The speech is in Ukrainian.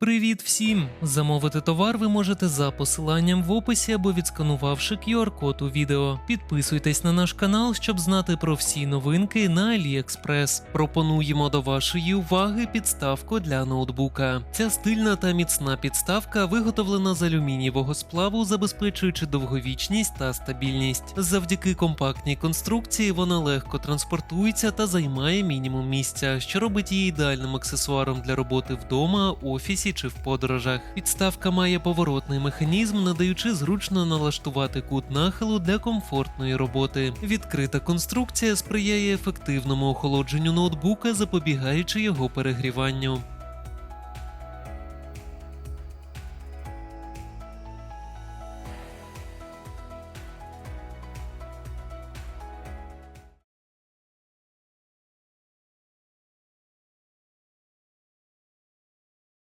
Привіт всім! Замовити товар ви можете за посиланням в описі або відсканувавши QR-код у відео. Підписуйтесь на наш канал, щоб знати про всі новинки на AliExpress. Пропонуємо до вашої уваги підставку для ноутбука. Ця стильна та міцна підставка виготовлена з алюмінієвого сплаву, забезпечуючи довговічність та стабільність. Завдяки компактній конструкції вона легко транспортується та займає мінімум місця, що робить її ідеальним аксесуаром для роботи вдома, офісі чи в подорожах. Підставка має поворотний механізм, надаючи зручно налаштувати кут нахилу для комфортної роботи. Відкрита конструкція сприяє ефективному охолодженню ноутбука, запобігаючи його перегріванню.